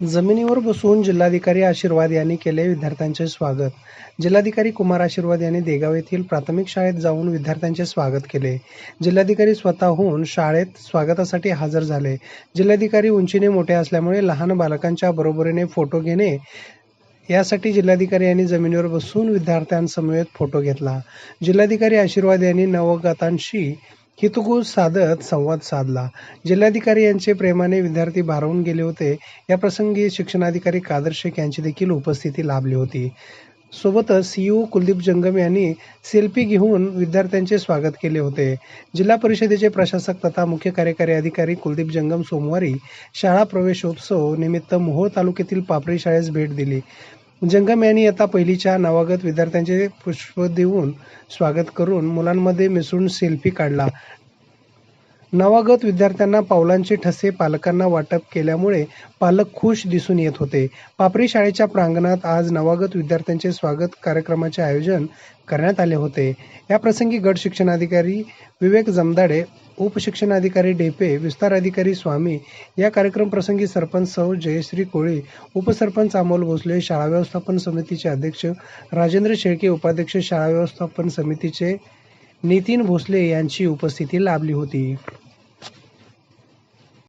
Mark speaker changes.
Speaker 1: जमिनीवर बसून जिल्हाधिकारी आशीर्वाद यांनी केले विद्यार्थ्यांचे स्वागत. जिल्हाधिकारी कुमार आशीर्वाद यांनी देगाव येथील प्राथमिक शाळेत जाऊन विद्यार्थ्यांचे स्वागत केले. जिल्हाधिकारी स्वतःहून शाळेत स्वागतासाठी हजर झाले. जिल्हाधिकारी उंचीने मोठे असल्यामुळे लहान बालकांच्या बरोबरीने फोटो घेणे यासाठी जिल्हाधिकारी यांनी जमिनीवर बसून विद्यार्थ्यांसमवेत फोटो घेतला. जिल्हाधिकारी आशीर्वाद यांनी नवगतांशी हितगुज साधत संवाद साधला. जिल्हाधिकारी यांचे प्रेमाने विद्यार्थी भारावून गेले होते. या प्रसंगी शिक्षणाधिकारी कादर शेख यांची देखील उपस्थिती लाभली होती. सोबतच सीईओ कुलदीप जंगम यांनी सेल्फी घेऊन विद्यार्थ्यांचे स्वागत केले होते. जिल्हा परिषदेचे प्रशासक तथा मुख्य कार्यकारी अधिकारी कुलदीप जंगम सोमवारी शाळा प्रवेशोत्सव निमित्त मोहोळ तालुक्यातील पापरी शाळेस भेट दिली. जंगम यांनी आता पहिलीच्या नवागत विद्यार्थ्यांचे पुष्प देऊन स्वागत करून मुलांमध्ये मिसळून सेल्फी काढला. नवागत विद्यार्थ्यांना पावलांचे ठसे पालकांना वाटप केल्यामुळे पालक खुश दिसून येत होते. पापरी शाळेच्या प्रांगणात आज नवागत विद्यार्थ्यांचे स्वागत कार्यक्रमाचे आयोजन करण्यात आले होते. याप्रसंगी गट शिक्षणाधिकारी विवेक जमदाडे उपशिक्षण अधिकारी डेपे विस्तार अधिकारी स्वामी या कार्यक्रम प्रसंगी सरपंच सौ जयश्री कोळी उपसरपंच अमोल भोसले शाळा व्यवस्थापन समितीचे अध्यक्ष राजेंद्र शेळके उपाध्यक्ष शाळा व्यवस्थापन समितीचे नितीन भोसले यांची उपस्थिती लाभली होती.